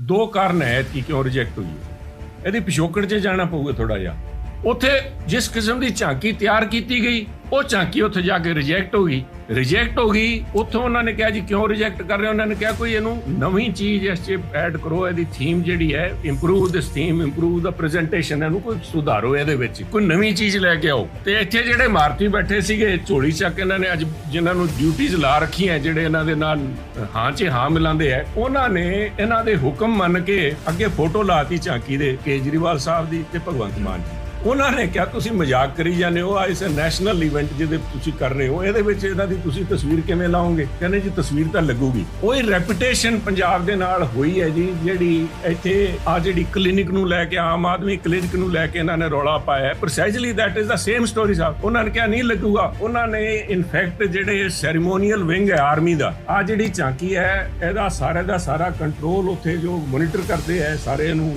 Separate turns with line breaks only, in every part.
ਦੋ ਕਾਰਨ ਹੈ ਕਿ ਕਿਉਂ ਰਿਜੈਕਟ ਹੋਈ ਹੈ? ਇਹਦੀ ਪਿਛੋਕੜ 'ਚ ਜਾਣਾ ਪਊਗਾ ਥੋੜਾ ਜਿਹਾ। ਉੱਥੇ ਜਿਸ ਕਿਸਮ ਦੀ ਝਾਂਕੀ ਤਿਆਰ ਕੀਤੀ ਗਈ, ਉਹ ਝਾਂਕੀ ਉੱਥੇ ਜਾ ਕੇ ਰਿਜੈਕਟ ਹੋ ਗਈ। ਰਿਜੈਕਟ ਹੋ ਗਈ, ਉੱਥੋਂ ਉਹਨਾਂ ਨੇ ਕਿਹਾ ਜੀ, ਕਿਉਂ ਰਿਜੈਕਟ ਕਰ ਰਹੇ ਹੋ? ਉਹਨਾਂ ਨੇ ਕਿਹਾ, ਕੋਈ ਇਹਨੂੰ ਨਵੀਂ ਚੀਜ਼ ਇਸ 'ਚ ਐਡ ਕਰੋ, ਇਹਦੀ ਥੀਮ ਜਿਹੜੀ ਹੈ improve this theme improve the presentation ਇਹਨੂੰ ਕੋਈ ਸੁਧਾਰੋ ਇਹਦੇ ਵਿੱਚ। ਕੋਈ ਨਵੀਂ ਚੀਜ਼ ਲੈ ਕੇ ਆਓ। ਤੇ ਇੱਥੇ ਜਿਹੜੇ ਮਾਰਤੀ ਬੈਠੇ ਸੀਗੇ, ਝੋਲੀ ਚੱਕ ਇਹਨਾਂ ਨੇ ਅੱਜ ਜਿਨ੍ਹਾਂ ਨੂੰ ਡਿਊਟੀਆਂ ਲਾ ਰੱਖੀਆਂ, ਜਿਹੜੇ ਇਹਨਾਂ ਦੇ ਨਾਲ ਹਾਂ 'ਚ ਹਾਂ ਮਿਲਾਉਂਦੇ ਆ, ਉਹਨਾਂ ਨੇ ਇਹਨਾਂ ਦੇ ਹੁਕਮ ਮੰਨ ਕੇ ਅੱਗੇ ਫੋਟੋ ਲਾਤੀ ਝਾਂਕੀ ਦੇ ਕੇਜਰੀਵਾਲ ਸਾਹਿਬ ਦੀ ਤੇ ਭਗਵੰਤ ਮਾਨ ਜੀ ਉਹਨਾਂ ਨੇ ਕਿਹਾ, ਤੁਸੀਂ ਮਜ਼ਾਕ ਕਰੀ ਜਾਂਦੇ ਹੋ ਆ ਇਸ ਨੈਸ਼ਨਲ ਇਵੈਂਟ ਜਿਹਦੇ ਤੁਸੀਂ ਕਰ ਰਹੇ ਹੋ, ਇਹਦੇ ਵਿੱਚ ਇਹਨਾਂ ਦੀ ਤੁਸੀਂ ਤਸਵੀਰ ਕਿਵੇਂ ਲਾਓਗੇ? ਕਹਿੰਦੇ, ਜੀ, ਤਸਵੀਰ ਤਾਂ ਲੱਗੂਗੀ। ਉਹ ਰੈਪੂਟੇਸ਼ਨ ਪੰਜਾਬ ਦੇ ਨਾਲ ਹੋਈ ਹੈ ਜੀ, ਜਿਹੜੀ ਇੱਥੇ ਆ ਜਿਹੜੀ ਕਲੀਨਿਕ ਨੂੰ ਲੈ ਕੇ, ਆਮ ਆਦਮੀ ਕਲੀਨਿਕ ਨੂੰ ਲੈ ਕੇ ਇਹਨਾਂ ਨੇ ਰੌਲਾ ਪਾਇਆ precisely that is the same story ਸਾਹਿਬ ਉਹਨਾਂ ਨੇ ਕਿਹਾ, ਨਹੀਂ ਲੱਗੂਗਾ। ਉਹਨਾਂ ਨੇ ਇਨਫੈਕਟ ਜਿਹੜੇ ਸੈਰੀਮੋਨੀਅਲ ਵਿੰਗ ਹੈ ਆਰਮੀ ਦਾ, ਆ ਜਿਹੜੀ ਝਾਂਕੀ ਹੈ, ਇਹਦਾ ਸਾਰੇ ਦਾ ਸਾਰਾ ਕੰਟਰੋਲ ਉੱਥੇ ਜੋ ਮੋਨੀਟਰ ਕਰਦੇ ਹੈ, ਸਾਰੇ ਨੂੰ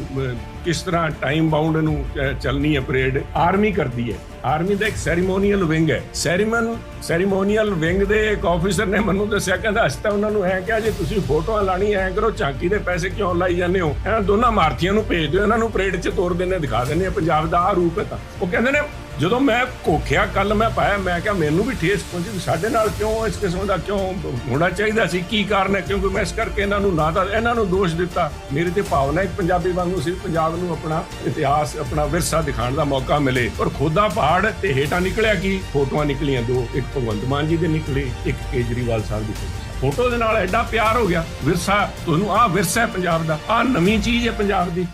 ਕਿਸ ਤਰ੍ਹਾਂ ਟਾਈਮ ਬਾਉਂਡ ਨੂੰ ਚੱਲਣੀ ਹੈ ਪਰੇਡ ਆਰਮੀ ਕਰਦੀ ਹੈ। ਆਰਮੀ ਦਾ ਇੱਕ ਸੈਰੀਮੋਨੀਅਲ ਵਿੰਗ ਹੈ। ਸੈਰੀਮਨ ਸੈਰੀਮੋਨੀਅਲ ਵਿੰਗ ਦੇ ਇੱਕ ਆਫੀਸਰ ਨੇ ਮੈਨੂੰ ਦੱਸਿਆ, ਕਹਿੰਦਾ, ਅਸੀਂ ਤਾਂ ਉਹਨਾਂ ਨੂੰ ਐ ਕਿਹਾ, ਜੇ ਤੁਸੀਂ ਫੋਟੋਆਂ ਲਾਣੀ ਐ ਕਰੋ, ਝਾਂਕੀ ਦੇ ਪੈਸੇ ਕਿਉਂ ਲਾਈ ਜਾਂਦੇ ਹੋ? ਇਹਨਾਂ ਦੋਨਾਂ ਮਾਰਤੀਆਂ ਨੂੰ ਭੇਜ ਦਿਓ, ਇਹਨਾਂ ਨੂੰ ਪਰੇਡ 'ਚ ਤੋਰ ਦਿੰਦੇ, ਦਿਖਾ ਦਿੰਦੇ ਪੰਜਾਬ ਦਾ ਆ ਰੂਪ ਹੈ ਤਾਂ। ਉਹ ਕਹਿੰਦੇ ਨੇ, ਜਦੋਂ ਮੈਂ ਕੋਖਿਆ ਕੱਲ ਮੈਂ ਪਾਇਆ, ਮੈਂ ਕਿਹਾ, ਮੈਨੂੰ ਵੀ ਠੇਸ ਪਹੁੰਚੀ ਸਾਡੇ ਨਾਲ ਕਿਉਂ ਇਸ ਕਿਸਮ ਦਾ ਕਿਉਂ ਹੋਣਾ ਚਾਹੀਦਾ ਸੀ, ਕੀ ਕਾਰਨ ਹੈ? ਕਿਉਂਕਿ ਮੈਂ ਇਸ ਕਰਕੇ ਇਹਨਾਂ ਨੂੰ ਨਾ ਤਾਂ, ਇਹਨਾਂ ਨੂੰ ਦੋਸ਼ ਦਿੱਤਾ। ਮੇਰੇ ਤੇ ਭਾਵਨਾ ਇੱਕ ਪੰਜਾਬੀ ਵਾਂਗੂ ਸੀ ਪੰਜਾਬ ਨੂੰ ਆਪਣਾ ਇਤਿਹਾਸ, ਆਪਣਾ ਵਿਰਸਾ ਦਿਖਾਉਣ ਦਾ ਮੌਕਾ ਮਿਲੇ ਪਰ ਖੋਦਾ ਪਹਾੜ ਤੇ ਹੇਠਾਂ ਨਿਕਲਿਆ ਕੀ? ਫੋਟੋਆਂ ਨਿਕਲੀਆਂ ਦੋ, ਇੱਕ ਭਗਵੰਤ ਮਾਨ ਜੀ ਦੇ ਨਿਕਲੇ, ਇੱਕ ਕੇਜਰੀਵਾਲ ਸਾਹਿਬ ਦੀ ਫੋਟੋ। ਫੋਟੋ ਦੇ ਨਾਲ ਐਡਾ ਪਿਆਰ ਹੋ ਗਿਆ। ਵਿਰਸਾ, ਤੁਹਾਨੂੰ ਆਹ ਵਿਰਸਾ ਹੈ ਪੰਜਾਬ ਦਾ, ਆਹ ਨਵੀਂ ਚੀਜ਼ ਹੈ ਪੰਜਾਬ ਦੀ।